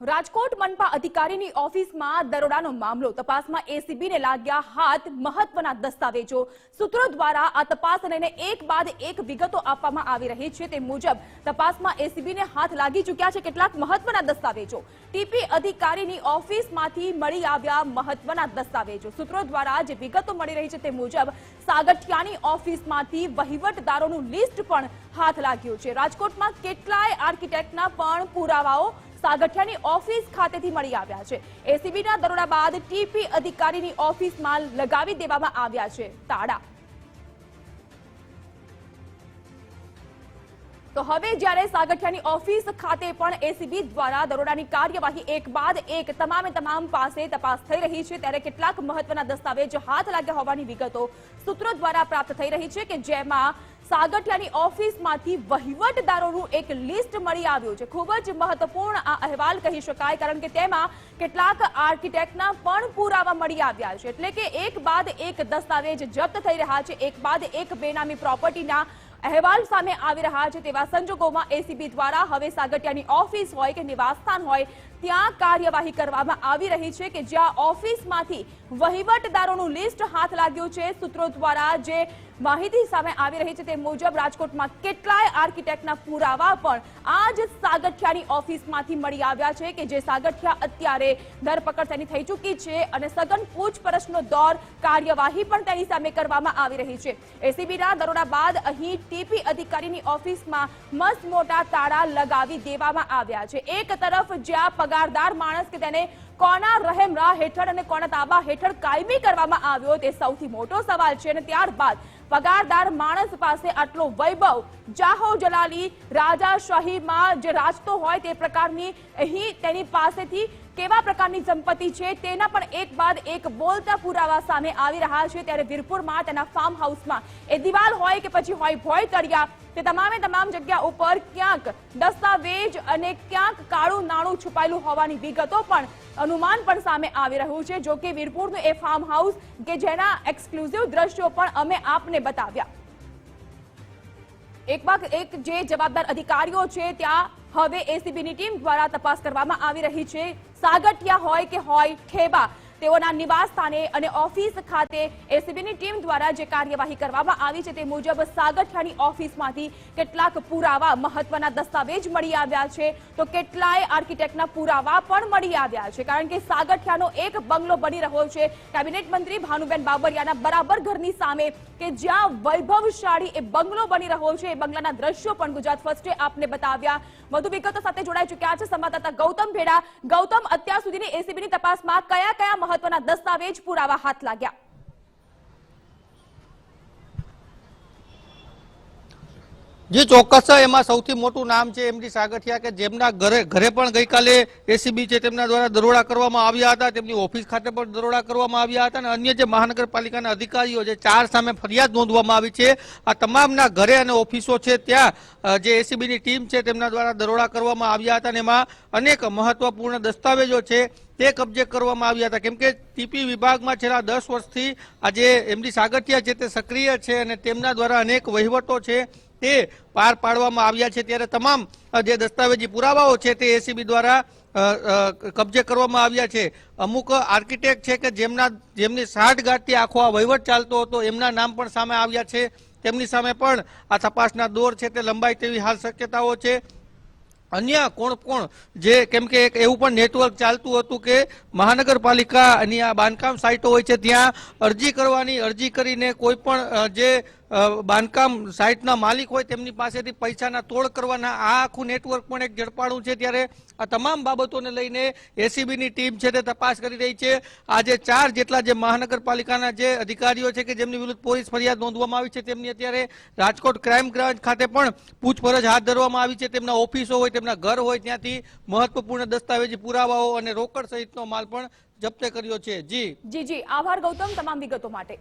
રાજકોટ મનપા અધિકારીની ઓફિસમાં દરોડાનો મામલો. તપાસમાં એસીબીને લાગ્યા હાથ મહત્વના દસ્તાવેજો. સૂત્રો દ્વારા આ તપાસ લઈને એક બાદ એક વિગતો આપવામાં આવી રહી છે તે મુજબ તપાસમાં એસીબીને હાથ લાગી ચૂક્યા છે કેટલાક મહત્વના દસ્તાવેજો. ટીપી અધિકારીની ઓફિસમાંથી મળી આવ્યા મહત્વના દસ્તાવેજો. સૂત્રો દ્વારા જે વિગતો મળી રહી છે તે મુજબ સાગઠિયાની ઓફિસમાંથી વહીવટદારોનું લિસ્ટ પણ હાથ લાગ્યું છે. રાજકોટમાં કેટલાય આર્કિટેક્ટના પણ પુરાવાઓ સાગઠિયાની ઓફિસ ખાતેથી મળી આવ્યા છે. એસીબીના દરોડા બાદ ટીપી અધિકારીની ઓફિસમાં લગાવી દેવામાં આવ્યા છે. તાળા. તો હવે જ્યારે સાગઠિયાની ઓફિસ ખાતે પણ એસીબી દ્વારા દરોડાની કાર્યવાહી એક બાદ એક તમામે તમામ પાસે તપાસ થઈ રહી છે, ત્યારે કેટલાક મહત્વના દસ્તાવેજ હાથ લાગ્યા હોવાની વિગતો સૂત્રો દ્વારા પ્રાપ્ત થઈ રહી છે કે જેમાં સાગઠિયાની ઓફિસમાંથી વહીવટદારોનું એક લિસ્ટ મળી આવ્યું છે. ખૂબ જ મહત્વપૂર્ણ આ અહેવાલ કહી શકાય, કારણ કે તેમાં કેટલાક આર્કિટેક્ટના પણ પુરાવા મળી આવ્યા છે. એટલે કે એક બાદ એક દસ્તાવેજ જપ્ત થઈ રહ્યા છે. એક બાદ એક બેનામી પ્રોપર્ટીના અહેવાલ સામે આવી રહ્યા છે તેવા સંજોગોમાં એસીબી દ્વારા હવે સાગઠિયાની ઓફિસ હોય કે નિવાસસ્થાન હોય, ત્યાં કાર્યવાહી કરવામાં આવી રહી છે કે જ્યાં ઓફિસમાંથી વહીવટદારોનું લિસ્ટ હાથ લાગ્યું છે. સૂત્રો દ્વારા જે માહિતી સામે આવી રહી છે તે મુજબ રાજકોટમાં કેટલાય આર્કિટેક્ટના પુરાવા પણ આ જ સાગઠિયાની ઓફિસમાંથી મળી આવ્યા છે કે જે સાગઠિયા અત્યારે ધરપકડ તેની થઈ ચૂકી છે અને સઘન પૂછપરછનો દોર કાર્યવાહી પણ તેની સામે કરવામાં આવી રહી છે. એસીબીના દરોડા બાદ અહીં ટીપી અધિકારીની ઓફિસમાં મસ્ત મોટા તાળા લગાવી દેવામાં આવ્યા છે. એક તરફ જ્યાં પગારદાર માણસ કે તેને કોના રહેમ રાહ હેઠળ અને કોના તાબા હેઠળ કાયમી કરવામાં આવ્યો તે સૌથી મોટો સવાલ છે અને ત્યારબાદ પગારદાર માણસ પાસે આટલો વૈભવ, જાહો જલાલી રાજાશાહીમાં જે રાજતો હોય તે પ્રકારની અહીં તેની પાસેથી કેવા પ્રકારની સંપત્તિ છે તેના પણ એક બાદ એક બોલતા પુરાવા સામે આવી રહ્યા છે. ત્યારે વીરપુરમાં તેના ફાર્મ હાઉસમાં એ દિવાલ હોય કે પછી હોય ભોય તળિયા તે તમામે તમામ જગ્યા ઉપર ક્યાંક દસ્તાવેજ અને ક્યાંક કાળું નાણું છુપાયેલું હોવાની વિગતો પણ અનુમાન પણ સામે આવી રહ્યું છે, જો કે વીરપુરનું એ ફાર્મ હાઉસ કે જેના એક્સક્લુઝિવ દ્રશ્યો પણ અમે આપને બતાવ્યા. એક એક જે જવાબદાર અધિકારીઓ છે, ત્યાં હવે એસીબીની ટીમ દ્વારા તપાસ કરવામાં આવી રહી છે. સાગઠિયા હોય કે હોય ઠેબા તેઓના નિવાસ સ્થાને અને ઓફિસ ખાતે એસીબીની ટીમ દ્વારા જે કાર્યવાહી કરવામાં આવી છે તે મુજબ સાગઠિયાની ઓફિસમાંથી કેટલાક પુરાવા મહત્વના દસ્તાવેજ મળી આવ્યા છે. તો કેટલાય આર્કિટેક્ટના પુરાવા પણ મળી આવ્યા છે. કારણ કે સાગઠિયાનો એક બંગલો બની રહ્યો છે. કેબિનેટ મંત્રી ભાનુબેન બાબરિયાના બરાબર ઘરની સામે કે જ્યાં વૈભવશાળી એ બંગલો બની રહ્યો છે. એ બંગલાના દ્રશ્યો પણ ગુજરાત ફર્સ્ટે આપને બતાવ્યા. વધુ વિગતો સાથે જોડાઈ ચૂક્યા છે સંવાદદાતા ગૌતમ ભેડા. ગૌતમ, અત્યાર સુધીની એસીબીની તપાસમાં કયા કયા મહત્વના દસ્તાવેજ પુરાવા હાથ લાગ્યા. જે ચોક્કસ એમાં સૌથી મોટું નામ છે એમડી સાગઠિયા કે જેમના ઘરે ઘરે પણ ગઈકાલે એસીબી છે તેમના દ્વારા દરોડા કરવામાં આવ્યા હતા. તેમની ઓફિસ ખાતે પણ દરોડા કરવામાં આવ્યા હતા અને અન્ય જે મહાનગરપાલિકાના અધિકારીઓ છે, ચાર સામે ફરિયાદ નોંધવામાં આવી છે. આ તમામના ઘરે અને ઓફિસો છે ત્યાં જે એસીબીની ટીમ છે તેમના દ્વારા દરોડા કરવામાં આવ્યા હતા અને એમાં અનેક મહત્વપૂર્ણ દસ્તાવેજો છે તે કબજે કરવામાં આવ્યા હતા. કેમ કે ટીપી વિભાગમાં છેલ્લા દસ વર્ષથી આજે એમડી સાગઠિયા છે તે સક્રિય છે અને તેમના દ્વારા અનેક વહીવટો છે. તે પાર પાડવામાં આવ્યા છે ત્યારે તમામ જે દસ્તાવેજી પુરાવાઓ છે તે એસીબી દ્વારા કબજે કરવામાં આવ્યા છે. અમુક આર્કિટેક્ટ છે કે જેમના, જેમની સાઠગાંઠથી આખો આ વહીવટ ચાલતો હતો, એમના નામ પણ સામે આવ્યા છે. તેમની સામે પણ આ તપાસના દોર છે તે લંબાઈ તેવી હાલ શક્યતાઓ છે. અન્ય કોણ કોણ જે, કેમ કે એક એવું પણ નેટવર્ક ચાલતું હતું કે મહાનગરપાલિકાની આ બાંધકામ સાઇટો હોય છે, ત્યાં અરજી કરવાની, અરજી કરીને કોઈ પણ જે બાંધકામ સાઇટના માલિક હોય તેમની પાસેથી પૈસાના તોડ કરવાના આ આખું નેટવર્ક પણ એક ઝડપાણું છે ત્યારે આ તમામ બાબતોને લઈને એસીબીની ટીમ છે તે તપાસ કરી રહી છે. આજે ચાર જેટલા જે મહાનગરપાલિકાના જે અધિકારીઓ છે કે જેમની વિરુદ્ધ પોલીસ ફરિયાદ નોંધવામાં આવી છે તેમની અત્યારે રાજકોટ ક્રાઇમ બ્રાન્ચ ખાતે પણ પૂછપરછ હાથ ધરવામાં આવી છે. તેમના ઓફિસો હોય, તેમના ઘર હોય ત્યાંથી મહત્વપૂર્ણ દસ્તાવેજી પુરાવાઓ અને રોકડ સહિતનો માલ પણ જપ્ત કર્યો છે. જી. જી જી. આભાર ગૌતમ તમામ વિગતો માટે.